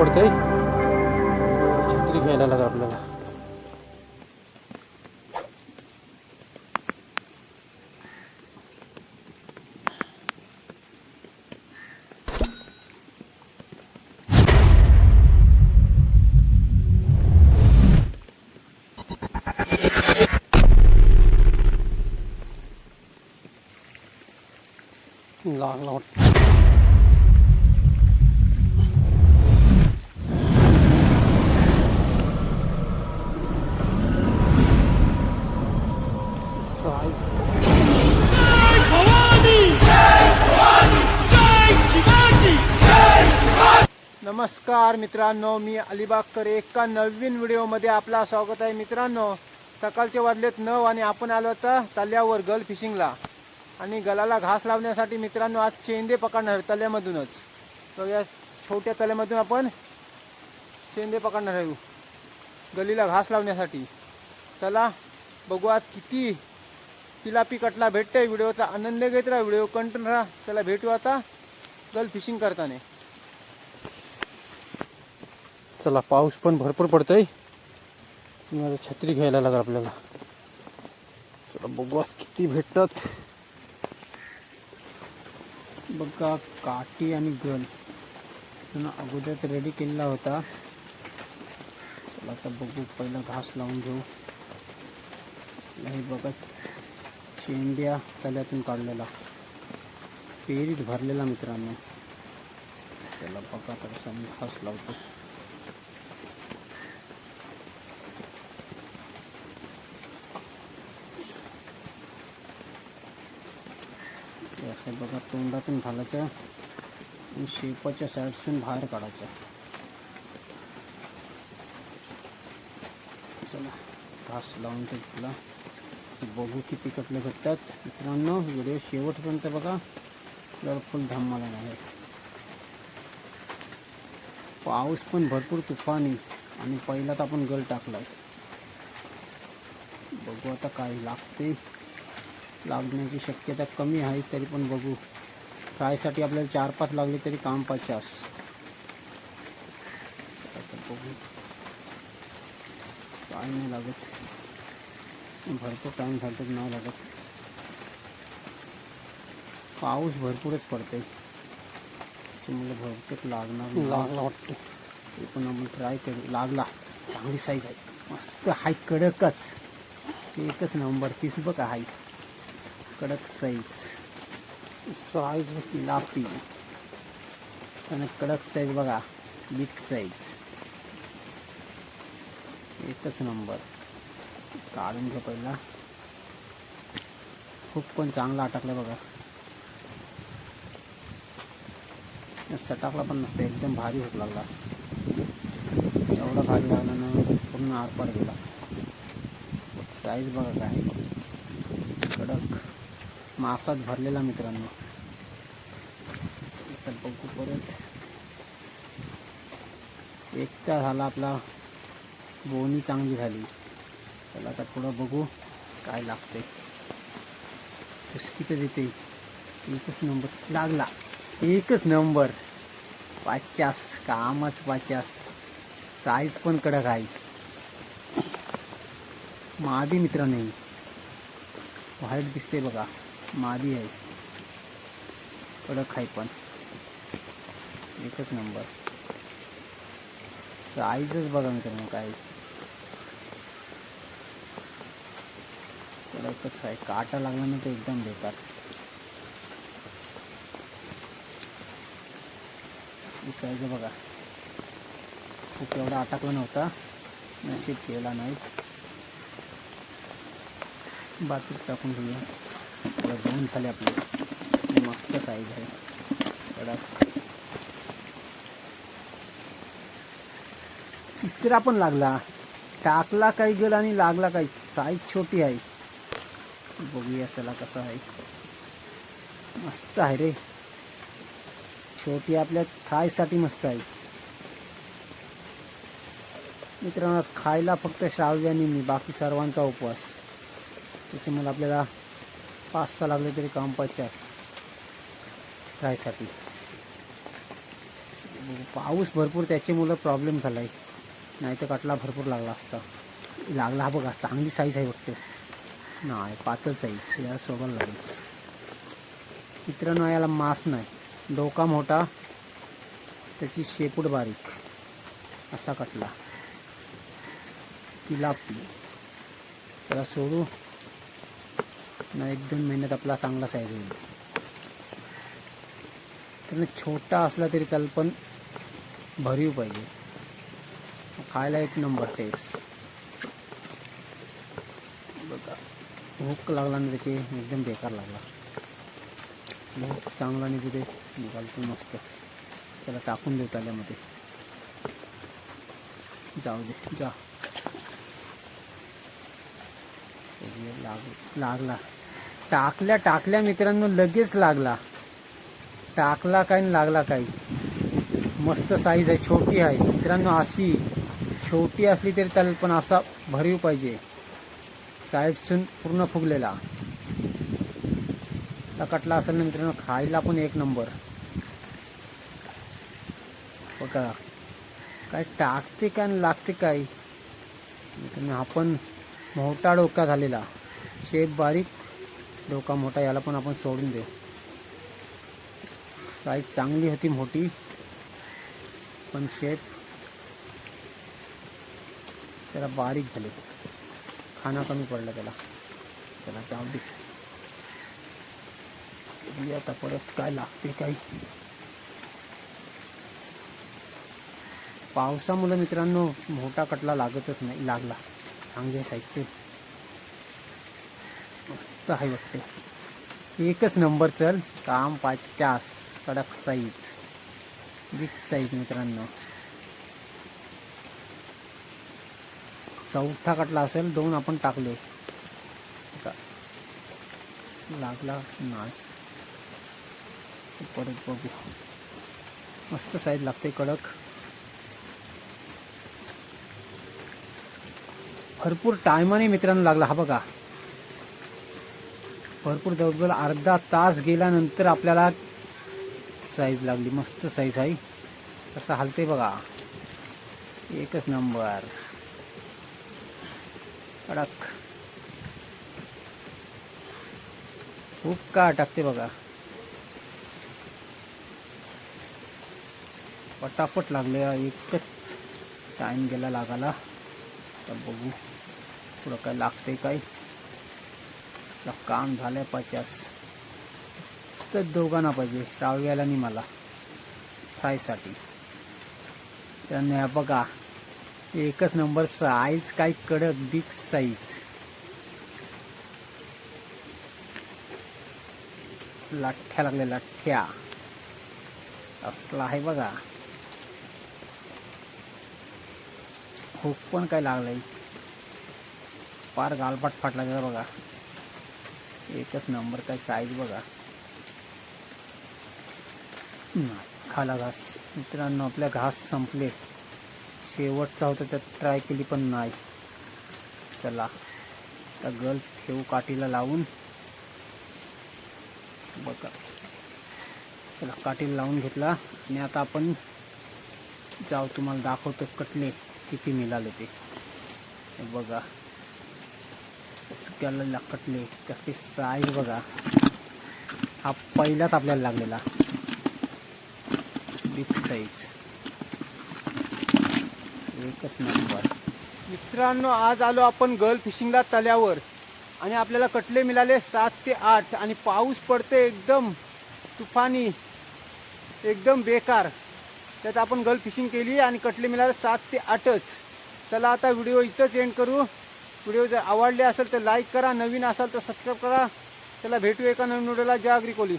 पडतंय छत्री घ्यायला लागेल आपल्याला लागला वाटतं नमस्कार मित्रांनो मी अलिबागकर एका नवीन व्हिडिओमध्ये आपला स्वागत आहे. मित्रांनो सकाळचे वाजलेत नऊ आणि आपण आलो तर तल्यावर गल फिशिंगला. आणि गलाला घास लावण्यासाठी मित्रांनो आज चेंदे पकडणार तल्यामधूनच तर या छोट्या तल्यामधून आपण चेंदे पकडणार आहे. गलीला घास लावण्यासाठी. चला बघू आज किती तिलापी कटला भेटते व्हिडिओचा आनंद घेत राहा व्हिडिओ कंटिन्यू राहा. त्याला भेटू आता गल फिशिंग करताना. चला पाऊस पण भरपूर पडतोय. मला छत्री घ्यायला लागेल आपल्याला. चला बघू किती भेटतात. बघा काठी आणि गल अगोदर रेडी केलेला होता. चला आता बघू पहिला घास लावून घेऊ. हे बघा चेंड्या तल्यातून काढलेला. पेरीत भरलेला मित्रांनो. चला बघा तर घास लावतो. हे बघा तोंडातून घालायचं आणि शेपाच्या साईडसून बाहेर काढायचं. चला घास लावून ते तुला बघू किती कटले भेटतात. मित्रांनो व्हिडिओ शेवटपर्यंत बघा. जर फुल धम्माला नाही. पाऊस पण भरपूर तुफानी आणि पहिलाच आपण गल टाकलाय. बघू आता काय लागते. लागण्याची शक्यता कमी आहे तरी पण बघू. फ्रायसाठी आपल्याला चार पाच लागले तरी काम पचास. बघू. काय नाही लागत. भरपूर टाईम झालं नाही लागत. पाऊस भरपूरच पडतोय. त्याच्यामुळे बहुतेक लागणार लागला वाटतं. ते पण आपण ट्राय करू. लागला. चांगली साईज आहे. मस्त हाय कडकच. एकच नंबर पीस बघा हाय. कडक साईज. साईज बघ लापी आणि कडक साईज बघा बिग साईज एकच नंबर काढून घ्या पहिला. खूप पण चांगला अटकला बघा. सटाकला पण नसतं एकदम भारी होत लागला. एवढा भारी लागल्यानं पूर्ण आरपार गेला. साईज बघा काय. कडक. मासात भरलेला मित्रांनो. तर बघू परत. एकटा झाला आपला बोनी चांगली झाली. चला आता थोडं बघू काय लागते किती देते. एकच नंबर लागला. एकच नंबर. पाचास कामच पाचास साईज पण कडक आहे. मादी मित्र नाही व्हाईट दिसते बघा. मादी आहे. कडक आहे पण. एकच नंबर. साईजच बघा मित्रांनो काय. कडकच आहे. काटा लागला ना तर एकदम बेकार साईज बघा. खूप एवढा अटकला नव्हता नशीब केला नाही. बाकी टाकून घेऊया थोडं जाऊन झाले आपले. मस्त साईज आहे. कडक. तिसरा पण लागला. टाकला काही गेला आणि लागला काही. साईज छोटी आहे. बघूया चला कसा आहे. मस्त आहे रे. छोटी आपल्या खायसाठी मस्त आहे. मित्रांनो खायला फक्त श्राव्य आणि मी. बाकी सर्वांचा उपवास. त्याच्यामुळे आपल्याला पाच सहा लागले तरी काम पचास. खायसाठी पाऊस भरपूर त्याच्यामुळं प्रॉब्लेम झाला आहे नाही तर कटला भरपूर लागला असता. लागला हा बघा चांगली साईज आहे वाटतं. नाही पातळ साईज या सोबत लागेल. मित्रांनो याला मास नाही. डोका मोठा त्याची शेपूट बारीक. असा कटला. तिलापी त्याला सोडू. ना एक दोन महिन्यात आपला चांगला साईज होईल. तर छोटा असला तरी चाल पण भरीव पाहिजे. खायला एक नंबर टेस्ट बघा भूक लागला ना त्याची एकदम बेकार लागला. भूक चांगला नाही तिथे निघालचं मस्त. त्याला टाकून देऊ त्याल्यामध्ये जाऊ दे जा. लाग लागला. टाकल्या टाकल्या मित्रांनो लगेच लागला. टाकला काय लागला काय? मस्त साईज आहे छोटी आहे. मित्रांनो अशी छोटी असली तरी त्याला पण असा भरीव पाहिजे. साईडसून पूर्ण फुगलेला. सकटला असेल ना मित्रांनो खायला पण एक नंबर बघा काय टाकते काय लागते काय? मित्रांनो आपण मोठा डोका झालेला. शेप बारीक डोका मोठा याला पण आपण सोडून देऊ. साईज चांगली होती मोठी. पण शेप त्याला बारीक झाले. खाना कमी पडला त्याला. चला जाऊ दे. आता परत काय लागते काही. पावसामुळे मित्रांनो मोठा कटला लागतच नाही लागला. चांगल्या साईजचे मस्त आहे वाटते एकच नंबर चल. काम पचास कडक साईज बिग साईज मित्रांनो. चौथा कटला असेल दोन आपण टाकले लागला नाही परत बघू. मस्त साईज लागते कडक. भरपूर टायमाने मित्रांनो लागला. हा बघा. भरपूर जवळजवळ अर्धा तास गेल्यानंतर आपल्याला साईज लागली. मस्त साईज आहे. असं हलते बघा. एकच नंबर कडक. खूप का टाकते बघा. पटापट लागले. एकच टाईम गेला लागायला. तर बघू पुढं काय लागते काय. काम झालंय पचास. तर दोघांना पाहिजे श्राव्याला आणि मला. फ्रायसाठी त्याने बघा एकच नंबर साईज काय कडक बिग साईज लाठ्या लागल्या लाठ्या. असला आहे बघा. हुक पण काय लागलाय. पार गालपाट फाटला त्याचा बघा. एकच नंबर काय साईज बघा. खाला घास. मित्रांनो आपल्या घास संपले. शेवटचा होता त्यात ट्राय केली पण नाही. चला आता गल ठेवू काठीला लावून. बघा. चला काठीला लावून घेतला. आणि आता आपण जाऊ तुम्हाला दाखवतो कटले किती मिळाले ते. बघा. गॅलरीला कटले कसली साईज बघा. हा पहिलाच आपल्याला लागलेला. बिग साईज एकच नंबर मित्रांनो आज आलो आपण गर्ल फिशिंगला तल्यावर आणि आपल्याला कटले मिळाले सात ते आठ. आणि पाऊस पडते एकदम तुफानी. एकदम बेकार. त्यात आपण गर्ल फिशिंग केली आणि कटले मिळाले सात ते आठच. चला आता व्हिडिओ इथंच एंड करू. व्हिडिओ जर आवडले असेल तर लाईक करा नवीन असाल तर सबस्क्राईब करा. त्याला भेटू एका नवीन व्हिडिओला. जय अग्री कोली.